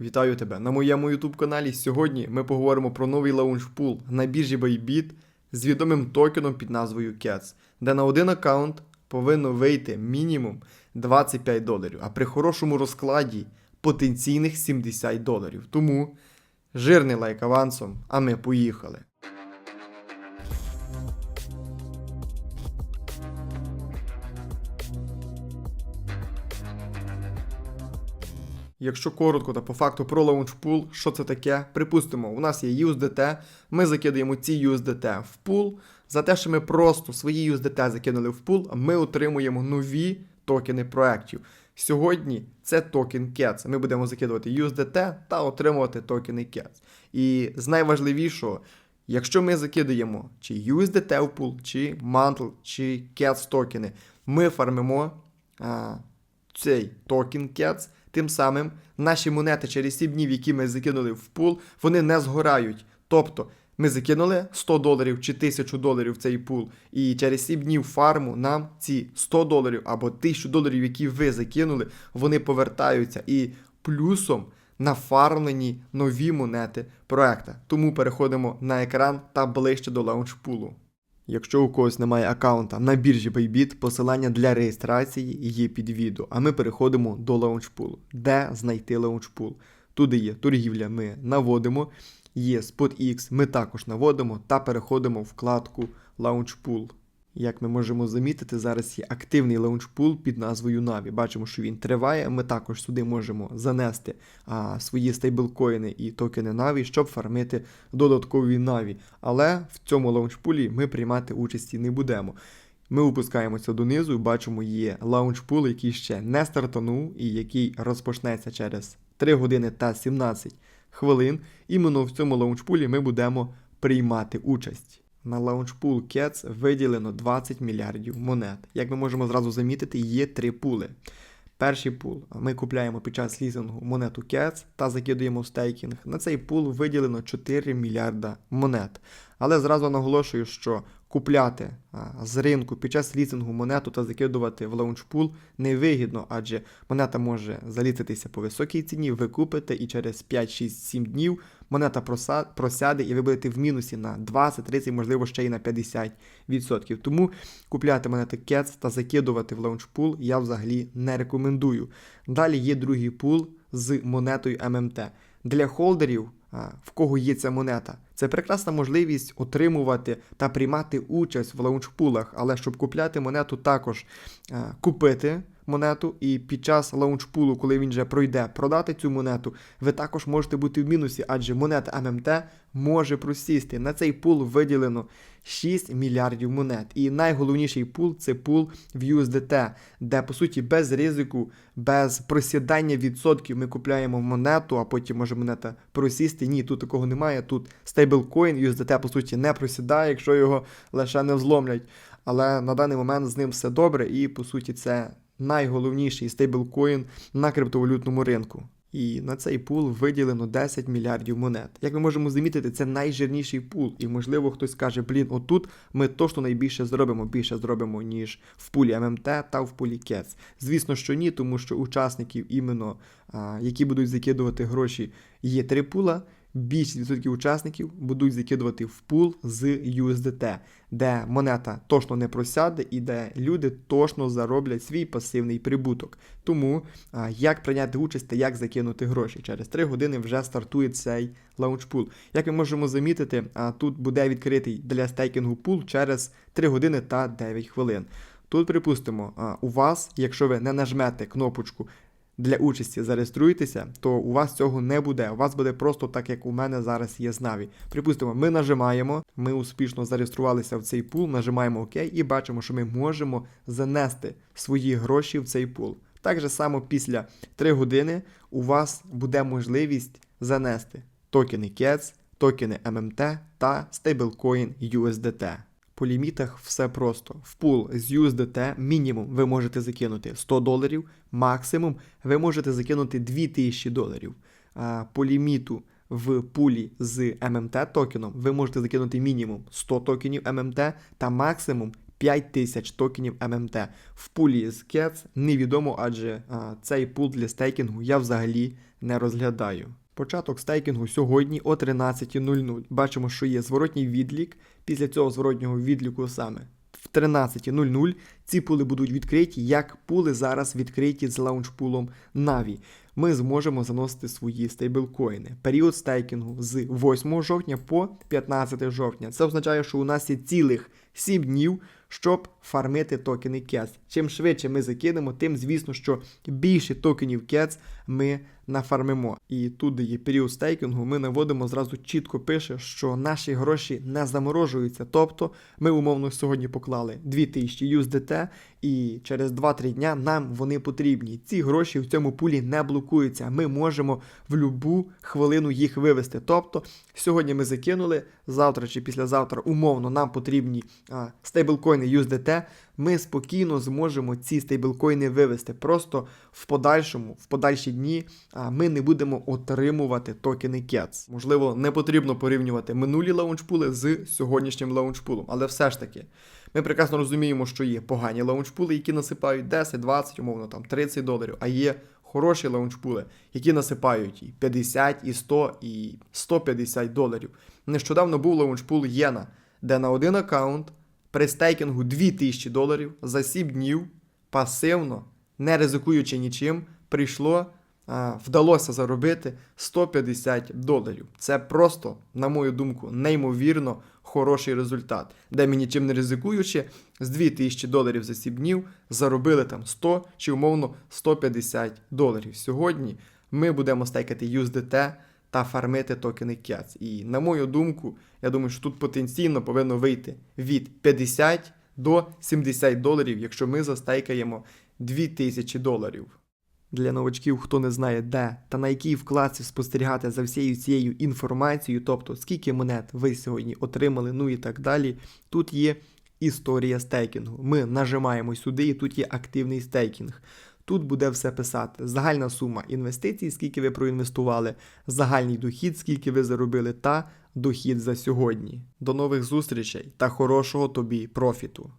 Вітаю тебе на моєму YouTube каналі. Сьогодні ми поговоримо про новий лаунчпул на біржі Bybit з відомим токеном під назвою CATS, де на один аккаунт повинно вийти мінімум 25 доларів, а при хорошому розкладі потенційних 70 доларів. Тому жирний лайк авансом, а ми поїхали. Якщо коротко та по факту про лаунчпул, що це таке? Припустимо, у нас є USDT, ми закидаємо ці USDT в пул. За те, що ми просто свої USDT закинули в пул, ми отримуємо нові токени проєктів. Сьогодні це токен CATS. Ми будемо закидувати USDT та отримувати токени CATS. І з найважливішого, якщо ми закидаємо чи USDT в пул, чи Mantle, чи CATS токени, ми фармимо а, цей токен CATS. Тим самим наші монети через 7 днів, які ми закинули в пул, вони не згорають. Тобто ми закинули 100 доларів чи 1000 доларів в цей пул, і через 7 днів фарму нам ці 100 доларів або 1000 доларів, які ви закинули, вони повертаються і плюсом нафармлені нові монети проекта. Тому переходимо на екран та ближче до лаунчпулу. Якщо у когось немає аккаунта на біржі Bybit, посилання для реєстрації є під відео. А ми переходимо до лаунчпулу. Де знайти лаунчпул? Туди є торгівля, ми наводимо, є SpotX, ми також наводимо та переходимо в вкладку Launchpool. Як ми можемо замітити, зараз є активний лаунчпул під назвою Navi. Бачимо, що він триває. Ми також сюди можемо занести а, свої стейблкоїни і токени Navi, щоб фармити додаткові Navi. Але в цьому лаунчпулі ми приймати участі не будемо. Ми опускаємося донизу бачимо, є лаунчпул, який ще не стартанув і який розпочнеться через 3 години та 17 хвилин. Іменно в цьому лаунчпулі ми будемо приймати участь. На лаунчпул CATS виділено 20 мільярдів монет. Як ми можемо зразу замітити, є три пули. Перший пул ми купляємо під час лізингу монету CATS та закидуємо в стейкінг. На цей пул виділено 4 мільярда монет. Але зразу наголошую, що купляти з ринку під час лізингу монету та закидувати в лаунчпул невигідно, адже монета може залітитися по високій ціні, ви купите і через 5, 6, 7 днів монета просяде і ви будете в мінусі на 20, 30, можливо, ще й на 50%. Тому купляти монети CATS та закидувати в лаунчпул я взагалі не рекомендую. Далі є другий пул з монетою ММТ. Для холдерів, в кого є ця монета, це прекрасна можливість отримувати та приймати участь в лаунчпулах, але щоб купляти монету, також купити монету, і під час лаунчпулу, коли він вже пройде, продати цю монету, ви також можете бути в мінусі, адже монета ММТ може просісти. На цей пул виділено 6 мільярдів монет. І найголовніший пул це пул в USDT, де по суті без ризику, без просідання відсотків ми купляємо монету, а потім може монета просісти. Ні, тут такого немає. Тут стейблкоін USDT по суті не просідає, якщо його лише не взломлять. Але на даний момент з ним все добре, і по суті це найголовніший стейблкоін на криптовалютному ринку. І на цей пул виділено 10 мільярдів монет. Як ми можемо замітити, це найжирніший пул. І можливо хтось скаже, блін, отут ми точно найбільше зробимо, більше зробимо, ніж в пулі ММТ та в пулі CATS. Звісно, що ні, тому що учасників, іменно які будуть закидувати гроші, є три пула. Більшість відсотків учасників будуть закидувати в пул з USDT, де монета точно не просяде і де люди точно зароблять свій пасивний прибуток. Тому як прийняти участь та як закинути гроші? Через 3 години вже стартує цей лаунчпул. Як ми можемо замітити, тут буде відкритий для стейкінгу пул через 3 години та 9 хвилин. Тут, припустимо, у вас, якщо ви не нажмете кнопочку для участі зареєструєтеся, то у вас цього не буде. У вас буде просто так, як у мене зараз є з Na'Vi. Припустимо, ми нажимаємо, ми успішно зареєструвалися в цей пул, нажимаємо ОК і бачимо, що ми можемо занести свої гроші в цей пул. Так же само після 3 години у вас буде можливість занести токени CATS, токени MMT та стейблкоін USDT. По лімітах все просто. В пул з USDT мінімум ви можете закинути 100 доларів, максимум ви можете закинути 2000 доларів. По ліміту в пулі з MMT токеном ви можете закинути мінімум 100 токенів MMT та максимум 5 тисяч токенів ММТ. В пулі з Cats невідомо, адже цей пул для стейкінгу я взагалі не розглядаю. Початок стейкінгу сьогодні о 13.00. Бачимо, що є зворотній відлік. Після цього зворотнього відліку саме в 13.00 ці пули будуть відкриті, як пули зараз відкриті з лаунчпулом Na'Vi. Ми зможемо заносити свої стейблкоїни. Період стейкінгу з 8 жовтня по 15 жовтня. Це означає, що у нас є цілих 7 днів, щоб фармити токени CATS. Чим швидше ми закинемо, тим звісно, що більше токенів CATS ми нафармимо. І тут, є період стейкінгу, ми наводимо зразу чітко пише, що наші гроші не заморожуються. Тобто ми умовно сьогодні поклали 2000 USDT, і через 2-3 дня нам вони потрібні. Ці гроші в цьому пулі не блокуються. Ми можемо в будь-яку хвилину їх вивести. Тобто сьогодні ми закинули, завтра чи післязавтра умовно нам потрібні а, стейблкоїни USDT, ми спокійно зможемо ці стейблкоїни вивести. Просто в подальшому, в подальші дні, а, ми не будемо отримувати токени CATS. Можливо, не потрібно порівнювати минулі лаунчпули з сьогоднішнім лаунчпулом, але все ж таки. Ми прекрасно розуміємо, що є погані лаунчпули, які насипають 10, 20, умовно там 30 доларів, а є хороші лаунчпули, які насипають і 50, і 100, і 150 доларів. Нещодавно був лаунчпул Єна, де на один аккаунт при стейкінгу 2000 доларів за 7 днів пасивно, не ризикуючи нічим, прийшло, вдалося заробити 150 доларів. Це просто, на мою думку, неймовірно хороший результат, де ми нічим не ризикуючи, з 2000 доларів за 7 днів заробили там 100 чи умовно 150 доларів. Сьогодні ми будемо стейкати USDT та фармити токени CATS. І на мою думку, я думаю, що тут потенційно повинно вийти від 50 до 70 доларів, якщо ми застейкаємо 2000 доларів. Для новачків, хто не знає, де та на якій вкладці спостерігати за всією цією інформацією, тобто скільки монет ви сьогодні отримали, ну і так далі. Тут є історія стейкінгу. Ми нажимаємо сюди, і тут є активний стейкінг. Тут буде все писати: загальна сума інвестицій, скільки ви проінвестували, загальний дохід, скільки ви заробили, та дохід за сьогодні. До нових зустрічей та хорошого тобі профіту!